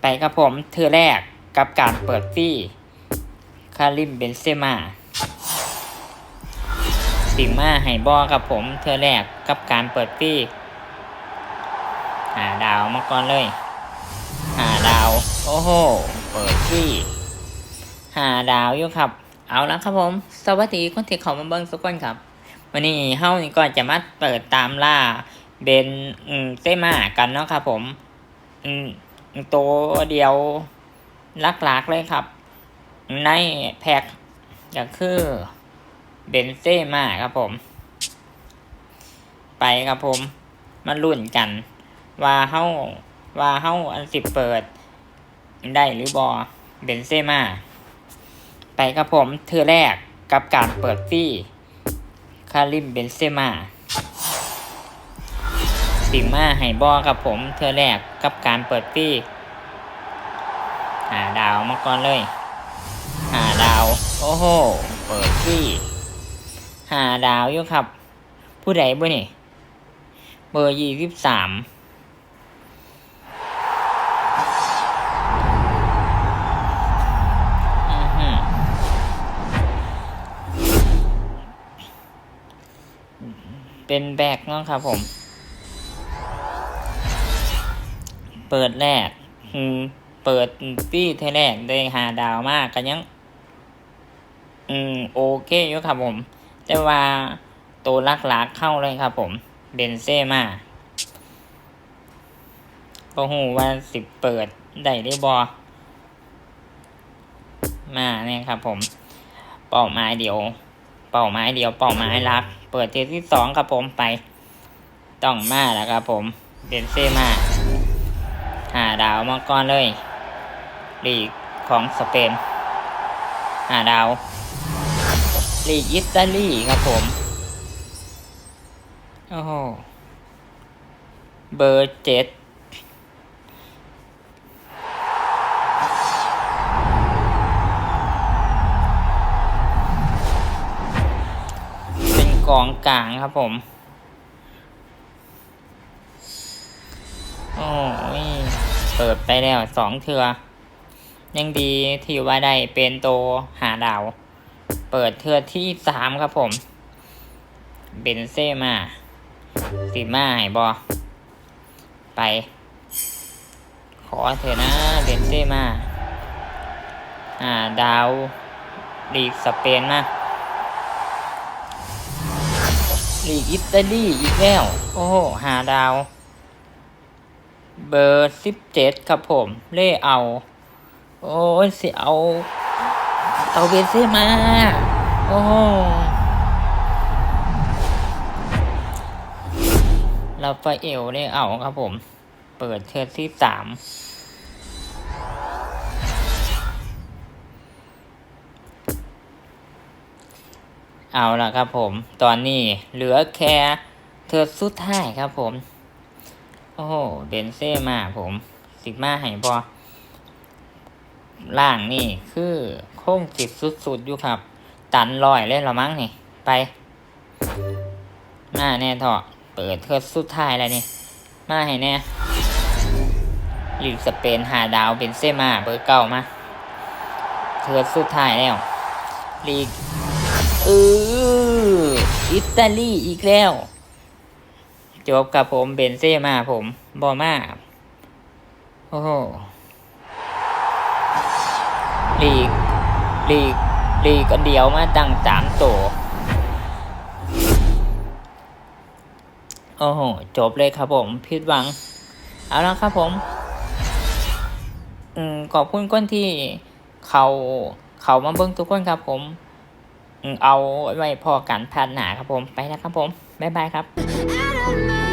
ไปครับผมเธอแรกกับการเปิดฟี่คาริมเบนเซมาสิมาไฮบอครับผมเธอแรกกับการเปิดฟี่หาดาวมาก่อนเลยหาดาว โอ้โห เปิดฟี่หาดาวอยู่ครับ เอาละครับผม สวัสดีคนที่เขามาเบิ้งสกคนครับวันนี้เฮานี่ก็จะมาเปิดตามล่าเบนเซมากันเนาะครับผม อืม ตัวเดียวลักๆเลยครับ ในแพ็คก็คือเบนเซม่าครับผม ไปครับผม มาลุ้นกัน ว่าเฮาว่าเฮาอันสิบเปิด ได้หรือบอเบนเซม่าไปครับผมเธอแรกกับการเปิดฟี่คาริมเบนเซม่า สิมาไฮบอครับผมเธอแรกกับการเปิดฟี่หาดาวมาก่อนเลยหาดาว โอ้โห เปิดฟี่หาดาวอยู่ครับ ผู้ใดบ่นี่เบอร์ยี่สิบสามเป็นแบกเนาะครับผม เปิดแรก อืม เปิดปี้เทแรกได้หาดาวมากกันยัง อืม โอเคอยู่ครับผม แต่ว่าตัวลักหลักๆเข้าเลยครับผม เบนเซ่มาก็หูว่าสิบเปิดได้ได้บอมาเนี่ยครับผม เป้าหมายเดียว เป้าหมายเดียว เป้าหมายหลัก เปิดเทปที่สองครับผมไป ต้องมาแล้วครับผมเบนเซ่มา ดาวมาก่อนเลยลีกของสเปนหาดาวลีกอิตาลีครับผม โอ้โห เบอร์เจ็ดเป็นกองกลางครับผม โอ้ย เปิดไปแล้วสองเทือ ยังดีที่ว่าได้เป็นโตหาดาว เปิดเทือที่สามครับผม เบนเซมาสีมาให้บอไป ขอเถอะนะ เบนเซมาอ่า ดาวลีกสเปนมาลีกอิตาลีอีกแล้ว โอ้โหหาดาว เบอร์สิบเจ็ดครับผม เล่เอา โอ้ยเสิเอา เอาเบนเซมา โอ้เราไฟเอลได้เอาครับผม เปิดเทอร์ที่สามเอาละครับผม ตอนนี้เหลือแค่เทอร์สุดท้ายครับผม โอ้โห เดนเซ่มาผมสิมาให้บอล่างนี่คือโค้งสิบสุดๆอยู่ครับ ตันลอยเลยละมั้งนี่ ไป มาแน่เถอะเปิดเทอร์สุดท้ายแล้วนี่ มาให้แน่ลีกสเปนหาดาวเป็นเซมาเบอร์เก้ามาเทอร์สุดท้ายแล้วลีกเอออิตาลีอีกแล้ว จบกับผมเบนเซ่มาผมบอมาโอ้โหลีกลีกลีกกันเดียวมาตั้งสามตัวโอ้โห จบเลยครับผมผิดหวัง เอาละครับผม อืมขอบคุณคนที่เขาเขามาเบิ้งทุกคนครับผม เอาไว้พอกันพันหนาครับผมไปแล้วครับผม บ๊ายบายครับ